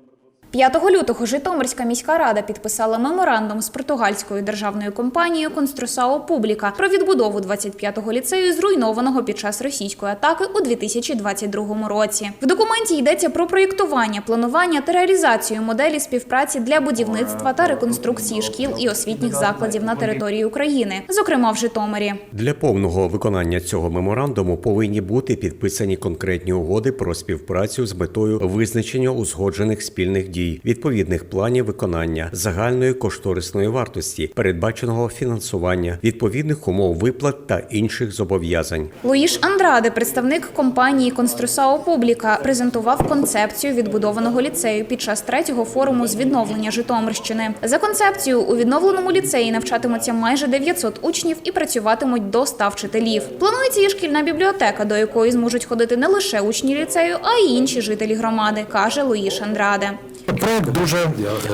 номер 5 лютого Житомирська міська рада підписала меморандум з португальською державною компанією Конструсао Публіка про відбудову 25-го ліцею, зруйнованого під час російської атаки у 2022 році. В документі йдеться про проєктування, планування та реалізацію моделі співпраці для будівництва та реконструкції шкіл і освітніх закладів на території України, зокрема в Житомирі. Для повного виконання цього меморандуму повинні бути підписані конкретні угоди про співпрацю з метою визначення узгоджених спільних дій, відповідних планів виконання, загальної кошторисної вартості, передбаченого фінансування, відповідних умов виплат та інших зобов'язань. Луїш Андраде, представник компанії Конструсао Публіка, презентував концепцію відбудованого ліцею під час третього форуму з відновлення Житомирщини. За концепцією у відновленому ліцеї навчатимуться майже 900 учнів і працюватимуть до 100 вчителів. Планується і шкільна бібліотека, до якої зможуть ходити не лише учні ліцею, а й інші жителі громади, каже Луїш Андраде. Проект дуже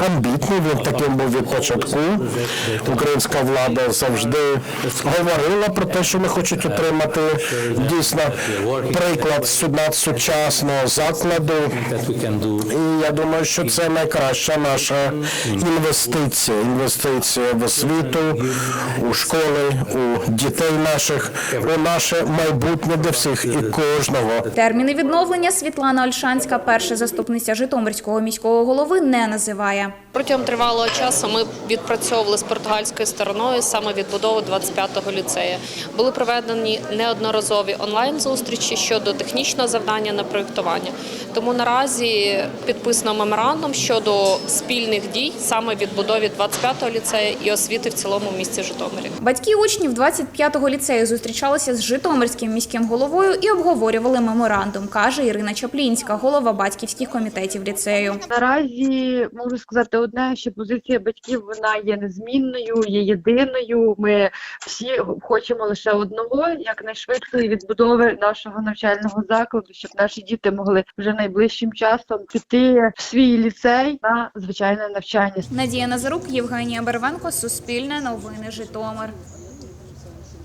амбітний. Він таким був від початку. Українська влада завжди говорила про те, що вони хочуть отримати дійсно приклад суд- сучасного закладу. І я думаю, що це найкраща наша інвестиція. Інвестиція в освіту, у школи, у дітей наших, у наше майбутнє для всіх і кожного. Терміни відновлення Світлана Ольшанська, перша заступниця Житомирського міського голови, не називає. Протягом тривалого часу ми відпрацьовували з португальською стороною саме відбудову 25-го ліцею. Були проведені неодноразові онлайн-зустрічі щодо технічного завдання на проєктування. Тому наразі підписано меморандум щодо спільних дій саме відбудові 25-го ліцею і освіти в цілому в місті Житомирі. Батьки учнів 25-го ліцею зустрічалися з Житомирським міським головою і обговорювали меморандум, каже Ірина Чаплінська, голова батьківських комітетів ліцею. Наразі можу сказати одне, що позиція батьків вона є незмінною, є єдиною. Ми всі хочемо лише одного якнайшвидшої відбудови нашого навчального закладу, щоб наші діти могли вже найближчим часом піти в свій ліцей на звичайне навчання. Надія Назарук, Євгенія Барвенко, Суспільне новини Житомир.